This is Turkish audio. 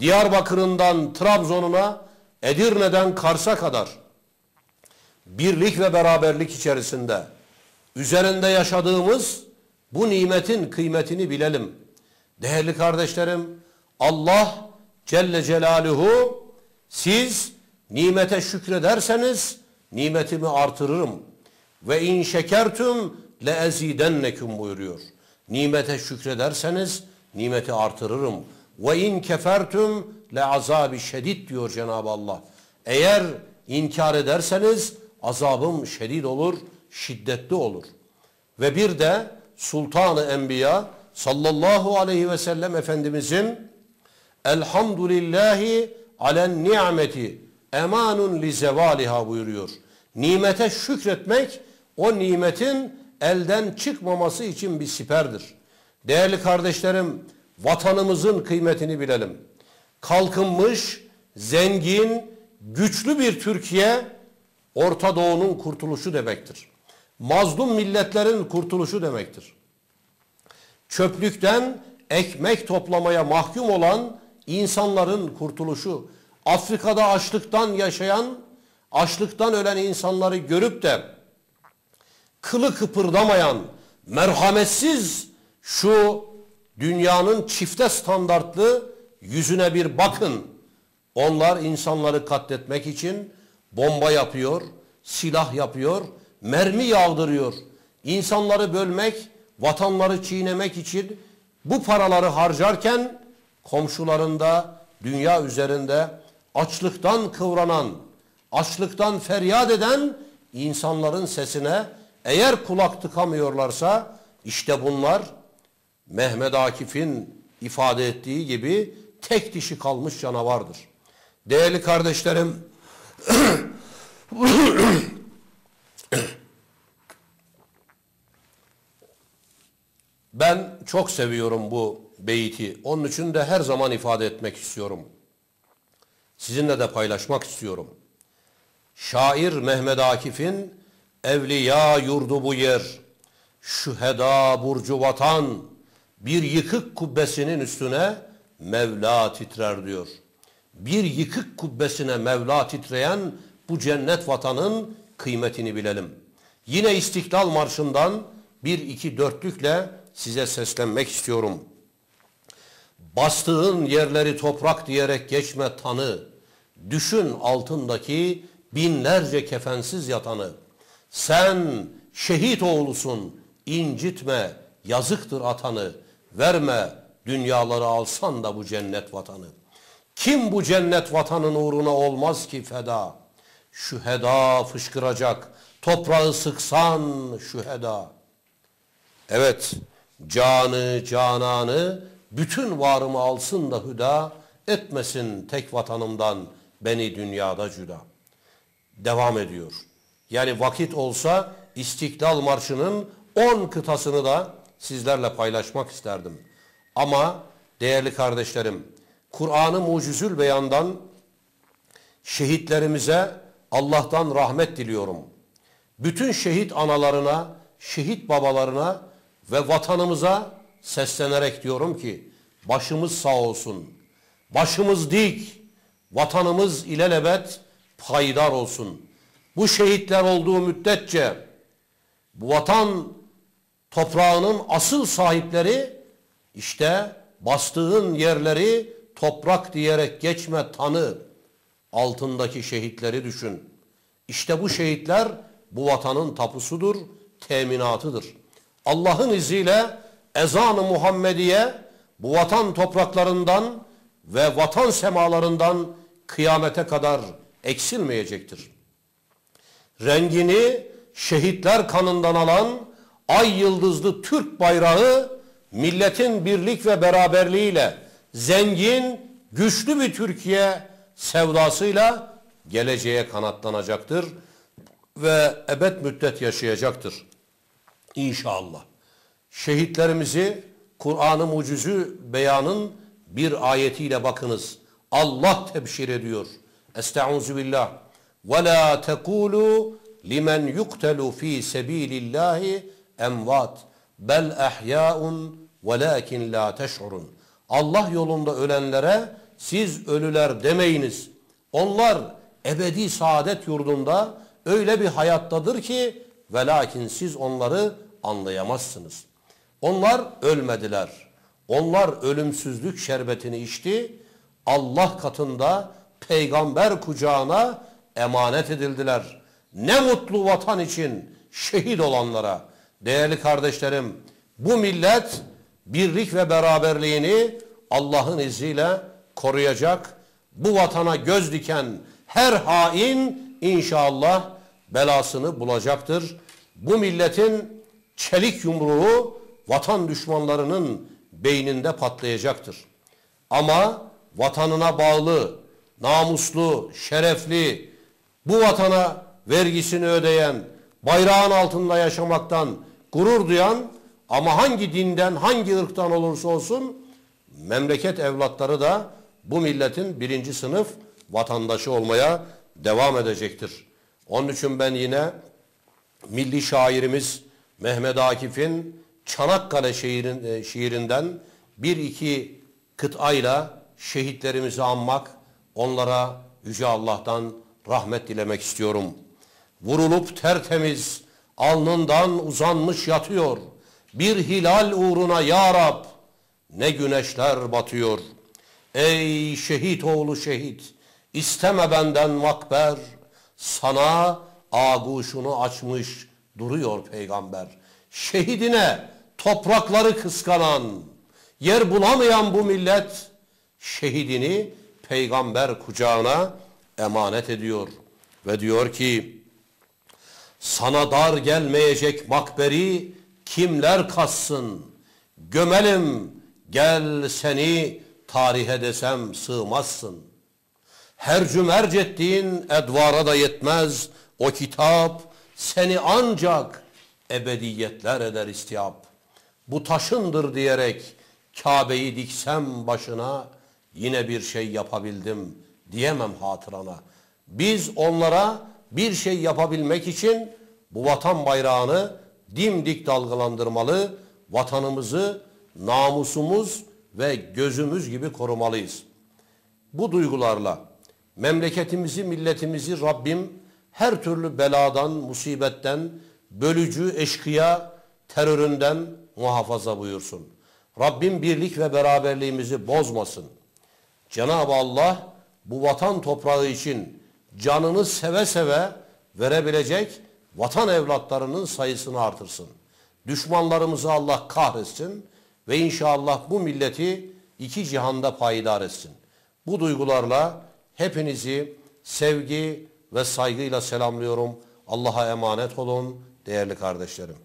Diyarbakır'ından Trabzon'una, Edirne'den Kars'a kadar birlik ve beraberlik içerisinde üzerinde yaşadığımız bu nimetin kıymetini bilelim. Değerli kardeşlerim, Allah Celle Celaluhu siz nimete şükrederseniz nimetimi artırırım. Ve in şekertüm le ezidennekum buyuruyor. Nimete şükrederseniz nimeti artırırım. Ve in kefertüm le azabi şedid diyor Cenab-ı Allah. Eğer inkar ederseniz azabım şedid olur, şiddetli olur. Ve bir de Sultanı Enbiya sallallahu aleyhi ve sellem Efendimizin Elhamdülillahi alen ni'meti emanun li zevaliha buyuruyor. Nimete şükretmek o nimetin elden çıkmaması için bir siperdir. Değerli kardeşlerim vatanımızın kıymetini bilelim. Kalkınmış, zengin, güçlü bir Türkiye Orta Doğu'nun kurtuluşu demektir. Mazlum milletlerin kurtuluşu demektir. Çöplükten ekmek toplamaya mahkum olan insanların kurtuluşu. Afrika'da açlıktan yaşayan, açlıktan ölen insanları görüp de kılı kıpırdamayan, merhametsiz şu dünyanın çifte standartlı yüzüne bir bakın. Onlar insanları katletmek için bomba yapıyor, silah yapıyor, mermi yağdırıyor. İnsanları bölmek, vatanları çiğnemek için bu paraları harcarken komşularında, dünya üzerinde açlıktan kıvranan, açlıktan feryat eden insanların sesine eğer kulak tıkamıyorlarsa işte bunlar Mehmet Akif'in ifade ettiği gibi tek dişi kalmış canavardır. Değerli kardeşlerim ben çok seviyorum bu beyti. Onun için de her zaman ifade etmek istiyorum. Sizinle de paylaşmak istiyorum. Şair Mehmet Akif'in Evliya yurdu bu yer, şüheda burcu vatan, bir yıkık kubbesinin üstüne Mevla titrer diyor. Bir yıkık kubbesine Mevla titreyen bu cennet vatanın kıymetini bilelim. Yine İstiklal Marşı'ndan bir iki dörtlükle size seslenmek istiyorum. Bastığın yerleri toprak diyerek geçme tanı. Düşün altındaki binlerce kefensiz yatanı. Sen şehit oğlusun, incitme, yazıktır atanı. Verme dünyaları alsan da bu cennet vatanı. Kim bu cennet vatanın uğruna olmaz ki feda? Şüheda fışkıracak, toprağı sıksan şüheda. Evet, canı, cananı, bütün varımı alsın da hüda, etmesin tek vatanımdan beni dünyada cüda. Devam ediyor. Yani vakit olsa İstiklal Marşı'nın 10 kıtasını da sizlerle paylaşmak isterdim. Ama değerli kardeşlerim, Kur'an-ı Mucizül Beyan'dan şehitlerimize Allah'tan rahmet diliyorum. Bütün şehit analarına, şehit babalarına ve vatanımıza seslenerek diyorum ki başımız sağ olsun. Başımız dik. Vatanımız ilelebet payidar olsun. Bu şehitler olduğu müddetçe bu vatan toprağının asıl sahipleri işte bastığın yerleri toprak diyerek geçme tanı altındaki şehitleri düşün. İşte bu şehitler bu vatanın tapusudur, teminatıdır. Allah'ın izniyle ezan-ı Muhammediye bu vatan topraklarından ve vatan semalarından kıyamete kadar eksilmeyecektir. Rengini şehitler kanından alan ay yıldızlı Türk bayrağı milletin birlik ve beraberliğiyle zengin, güçlü bir Türkiye sevdasıyla geleceğe kanatlanacaktır ve ebed müddet yaşayacaktır. İnşallah. Şehitlerimizi Kur'an-ı Mucizü beyanın bir ayetiyle bakınız. Allah tebşir ediyor. Estaizu billah. Ve la tekulu limen yuktelu fi sebilillahi emvat bel ahya'un velakin la teş'urun. Allah yolunda ölenlere siz ölüler demeyiniz. Onlar ebedi saadet yurdunda öyle bir hayattadır ki ve lakin siz onları anlayamazsınız. Onlar ölmediler. Onlar ölümsüzlük şerbetini içti. Allah katında peygamber kucağına emanet edildiler. Ne mutlu vatan için şehit olanlara. Değerli kardeşlerim bu millet birlik ve beraberliğini Allah'ın izniyle koruyacak. Bu vatana göz diken her hain inşallah belasını bulacaktır. Bu milletin çelik yumruğu vatan düşmanlarının beyninde patlayacaktır. Ama vatanına bağlı, namuslu, şerefli, bu vatana vergisini ödeyen, bayrağın altında yaşamaktan gurur duyan ama hangi dinden, hangi ırktan olursa olsun memleket evlatları da bu milletin birinci sınıf vatandaşı olmaya devam edecektir. Onun için ben yine milli şairimiz Mehmet Akif'in Çanakkale şiirin, e, şiirinden bir iki kıtayla şehitlerimizi anmak, onlara Yüce Allah'tan rahmet dilemek istiyorum. Vurulup tertemiz, alnından uzanmış yatıyor. Bir hilal uğruna ya Rab, ne güneşler batıyor. Ey şehit oğlu şehit, isteme benden makber, sana ağuşunu açmış duruyor peygamber. Şehidine toprakları kıskanan, yer bulamayan bu millet, şehidini peygamber kucağına emanet ediyor. Ve diyor ki, sana dar gelmeyecek makberi kimler kassın? Gömelim gel seni tarihe desem sığmazsın. Her cümerc ettiğin edvara da yetmez o kitap seni ancak ebediyetler eder istiyap. Bu taşındır diyerek Kabe'yi diksem başına yine bir şey yapabildim diyemem hatırana. Biz onlara bir şey yapabilmek için bu vatan bayrağını dimdik dalgalandırmalı, vatanımızı namusumuz ve gözümüz gibi korumalıyız. Bu duygularla memleketimizi, milletimizi Rabbim her türlü beladan, musibetten, bölücü, eşkıya, teröründen muhafaza buyursun. Rabbim birlik ve beraberliğimizi bozmasın. Cenab-ı Allah bu vatan toprağı için canını seve seve verebilecek vatan evlatlarının sayısını artırsın. Düşmanlarımızı Allah kahretsin ve inşallah bu milleti iki cihanda payidar etsin. Bu duygularla hepinizi sevgi ve saygıyla selamlıyorum. Allah'a emanet olun değerli kardeşlerim.